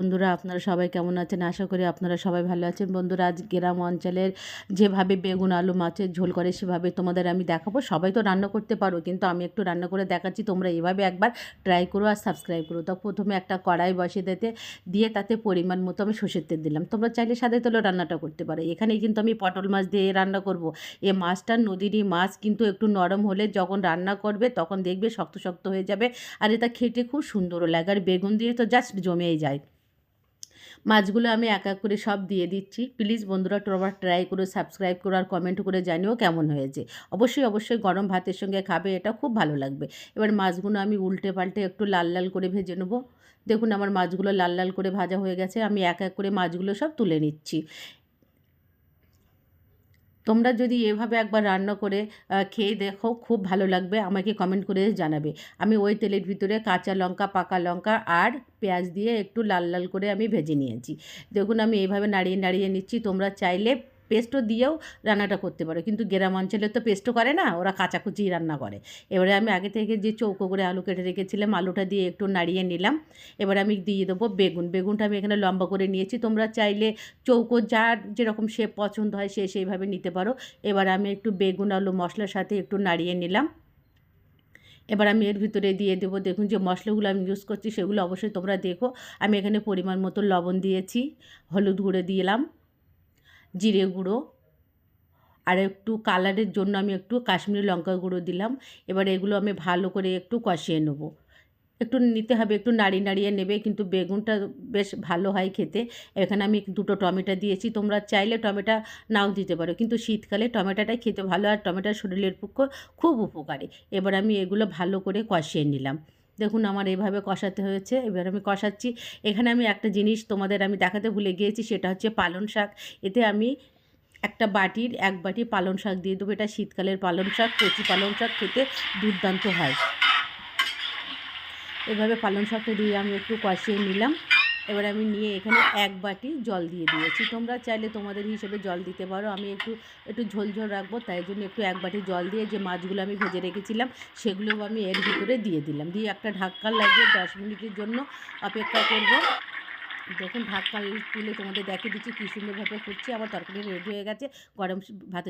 বন্ধুরা, আপনারা সবাই কেমন আছেন? আশা করি আপনারা সবাই ভালো আছেন। বন্ধুরা, আজ গ্রাম অঞ্চলের যেভাবে বেগুন, আলু, মাছের ঝোল করে, সেভাবে তোমাদের আমি দেখাবো। সবাই তো রান্না করতে পারো, কিন্তু আমি একটু রান্না করে দেখাচ্ছি। তোমরা এভাবে একবার ট্রাই করো আর সাবস্ক্রাইব করো। তো প্রথমে একটা কড়াই বসিয়ে দিতে, দিয়ে তাতে পরিমাণ মতো আমি সর্ষের তেল দিলাম। তোমরা চাইলে সাদা তেলেও রান্নাটা করতে পারো। এখানে কিন্তু আমি পটল মাছ দিয়ে রান্না করব। এ মাছটা নদীরই মাছ, কিন্তু একটু নরম হলে যখন রান্না করবে, তখন দেখবে শক্ত শক্ত হয়ে যাবে। আর এটা খেতে খুব সুন্দরও লাগে। আর বেগুন দিয়ে তো জাস্ট জমেই যায়। মাছগুলো আমি এক এক করে সব দিয়ে দিচ্ছি। প্লিজ বন্ধুরা তোমরা ট্রাই করে সাবস্ক্রাইব করো আর কমেন্ট করে জানিও কেমন হয়েছে। অবশ্যই অবশ্যই গরম ভাতের সঙ্গে খাবে, এটা খুব ভালো লাগবে। এবার মাছগুলো আমি উল্টে পাল্টে একটু লাল লাল করে ভেজে নেব। দেখুন, আমার মাছগুলো লাল লাল করে ভাজা হয়ে গেছে, আমি এক এক করে মাছগুলো সব তুলে নিচ্ছি। তোমরা যদি এভাবে একবার রান্না করে খেয়ে দেখো, খুব ভালো লাগবে, আমাকে কমেন্ট করে জানাবে। আমি ওই তেলের ভিতরে কাঁচা লঙ্কা, পাকা লঙ্কা আর পেঁয়াজ দিয়ে একটু লাল লাল করে আমি ভেজে নিয়েছি। দেখুন, আমি এইভাবে নাড়িয়ে নাড়িয়ে নিচ্ছি। তোমরা চাইলে পেস্টও দিয়েও রান্নাটা করতে পারো। কিন্তু গ্রাম অঞ্চলে তো পেস্টও করে না, ওরা কাঁচাকুচি রান্না করে। এবারে আমি আগে থেকে যে চৌকো করে আলু কেটে রেখেছিলাম, আলুটা দিয়ে একটু নাড়িয়ে নিলাম। এবার আমি দিয়ে দেবো বেগুন। বেগুনটা আমি এখানে লম্বা করে নিয়েছি। তোমরা চাইলে চৌকো যার যেরকম শেপ পছন্দ হয় সে সেইভাবে নিতে পারো। এবার আমি একটু বেগুন, আলু, মশলার সাথে একটু নাড়িয়ে নিলাম। এবার আমি এর ভিতরে দিয়ে দেবো, দেখুন যে মশলাগুলো আমি ইউজ করছি সেগুলো অবশ্যই তোমরা দেখো। আমি এখানে পরিমাণ মতো লবণ দিয়েছি, হলুদ গুঁড়ো দিলাম। জিরে গুঁড়ো আর একটু কালারের জন্য আমি একটু কাশ্মীরি লঙ্কা গুঁড়ো দিলাম। এবার এগুলো আমি ভালো করে একটু কষিয়ে নেব। একটু নিতে হবে, একটু নাড়িয়ে নাড়িয়ে নেবে কিন্তু বেগুনটা বেশ ভালো হয় খেতে। এখানে আমি দুটো টমেটো দিয়েছি, তোমরা চাইলে টমেটো নাও দিতে পারো কিন্তু শীতকালে টমেটোটাই খেতে ভালো আর টমেটো শরীরের পক্ষে খুব উপকারী। এবার আমি এগুলো ভালো করে কষিয়ে নিলাম। দেখুন আমার এভাবে কষাতে হয়েছে, এবার আমি কষাচ্ছি। এখানে আমি একটা জিনিস তোমাদের আমি দেখাতে ভুলে গিয়েছি, সেটা হচ্ছে পালন শাক। এতে আমি একটা বাটির, এক বাটি পালং শাক দিয়ে দেবো। এটা শীতকালের পালং শাক, কচি পালং শাক খেতে দুর্দান্ত হয়। এভাবে পালং শাকটা দিয়ে আমি একটু কষিয়ে নিলাম। এবার আমি নিয়ে এখানে এক বাটি জল দিয়ে দিয়েছি। তোমরা চাইলে তোমাদের হিসেবে জল দিতে পারো। আমি একটু একটু ঝোল ঝোল রাখব, তাই জন্য একটু এক বাটি জল দিয়ে যে মাছগুলো আমি ভেজে রেখেছিলাম, সেগুলোও আমি এর ভিতরে দিয়ে দিলাম। দিয়ে একটা ঢাক্কা লাগিয়ে দশ মিনিটের জন্য অপেক্ষা করব। দেখুন ঢাক্কা তুলে তোমাদের দেখে দিচ্ছি কী সুন্দরভাবে করছি আমার তরকারি রেডি হয়ে গেছে। গরম ভাতের